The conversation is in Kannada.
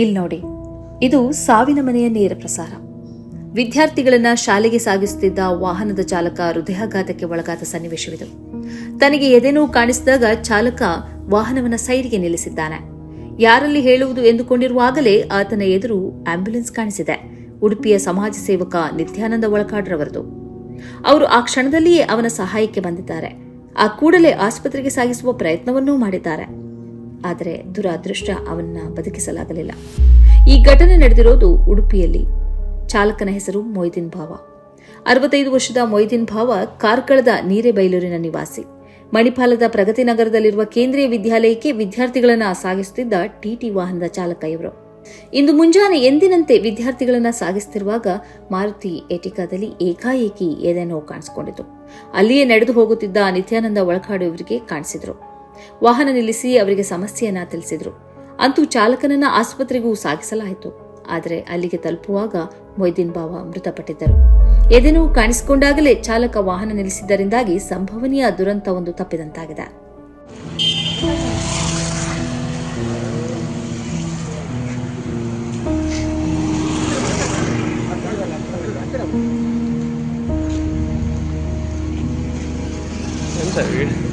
ಇಲ್ಲಿ ನೋಡಿ. ಇದು ಸಾವಿನ ಮನೆಯ ನೇರ ಪ್ರಸಾರ. ವಿದ್ಯಾರ್ಥಿಗಳನ್ನ ಶಾಲೆಗೆ ಸಾಗಿಸುತ್ತಿದ್ದ ವಾಹನದ ಚಾಲಕ ಹೃದಯಾಘಾತಕ್ಕೆ ಒಳಗಾದ ಸನ್ನಿವೇಶವಿದು. ತನಗೆ ಎದೆನೋ ಕಾಣಿಸಿದಾಗ ಚಾಲಕ ವಾಹನವನ್ನ ಸೈಡ್ಗೆ ನಿಲ್ಲಿಸಿದ್ದಾನೆ. ಯಾರಲ್ಲಿ ಹೇಳುವುದು ಎಂದುಕೊಂಡಿರುವಾಗಲೇ ಆತನ ಎದುರು ಆಂಬ್ಯುಲೆನ್ಸ್ ಕಾಣಿಸಿದೆ. ಉಡುಪಿಯ ಸಮಾಜ ಸೇವಕ ನಿತ್ಯಾನಂದ ಒಳಕಾಡ್ರವರದು. ಅವರು ಆ ಕ್ಷಣದಲ್ಲಿಯೇ ಅವನ ಸಹಾಯಕ್ಕೆ ಬಂದಿದ್ದಾರೆ. ಆ ಕೂಡಲೇ ಆಸ್ಪತ್ರೆಗೆ ಸಾಗಿಸುವ ಪ್ರಯತ್ನವನ್ನೂ ಮಾಡಿದ್ದಾರೆ. ಆದರೆ ದುರಾದೃಷ್ಟ ಅವನ್ನ ಬದುಕಿಸಲಾಗಲಿಲ್ಲ. ಈ ಘಟನೆ ನಡೆದಿರೋದು ಉಡುಪಿಯಲ್ಲಿ. ಚಾಲಕನ ಹೆಸರು ಮೊಯ್ದಿನ್ ಭಾವ. ಅರವತ್ತೈದು ವರ್ಷದ ಮೊಯ್ದಿನ್ ಭಾವ ಕಾರ್ಕಳದ ನೀರೆಬೈಲೂರಿನ ನಿವಾಸಿ. ಮಣಿಪಾಲದ ಪ್ರಗತಿ ನಗರದಲ್ಲಿರುವ ಕೇಂದ್ರೀಯ ವಿದ್ಯಾಲಯಕ್ಕೆ ವಿದ್ಯಾರ್ಥಿಗಳನ್ನ ಸಾಗಿಸುತ್ತಿದ್ದ ಟಿಟಿ ವಾಹನದ ಚಾಲಕ ಇವರು. ಇಂದು ಮುಂಜಾನೆ ಎಂದಿನಂತೆ ವಿದ್ಯಾರ್ಥಿಗಳನ್ನ ಸಾಗಿಸುತ್ತಿರುವಾಗ ಮಾರುತಿ ಎಟಿಕಾದಲ್ಲಿ ಏಕಾಏಕಿ ಎದೆನೋವು ಕಾಣಿಸಿಕೊಂಡಿತು. ಅಲ್ಲಿಯೇ ನಡೆದು ಹೋಗುತ್ತಿದ್ದ ನಿತ್ಯಾನಂದ ಒಳಕಾಡು ಇವರಿಗೆ ಕಾಣಿಸಿದ್ರು. ವಾಹನ ನಿಲ್ಲಿಸಿ ಅವರಿಗೆ ಸಮಸ್ಯೆಯನ್ನ ತಿಳಿಸಿದ್ರು. ಅಂತೂ ಚಾಲಕನನ್ನ ಆಸ್ಪತ್ರೆಗೂ ಸಾಗಿಸಲಾಯಿತು. ಆದರೆ ಅಲ್ಲಿಗೆ ತಲುಪುವಾಗ ಮೊಯ್ದಿನ್ ಬಾವ ಮೃತಪಟ್ಟಿದ್ದರು. ಎದೆನೂ ಕಾಣಿಸಿಕೊಂಡಾಗಲೇ ಚಾಲಕ ವಾಹನ ನಿಲ್ಲಿಸಿದ್ದರಿಂದಾಗಿ ಸಂಭವನೀಯ ದುರಂತ ಒಂದು ತಪ್ಪಿದಂತಾಗಿದೆ. ಸರಿ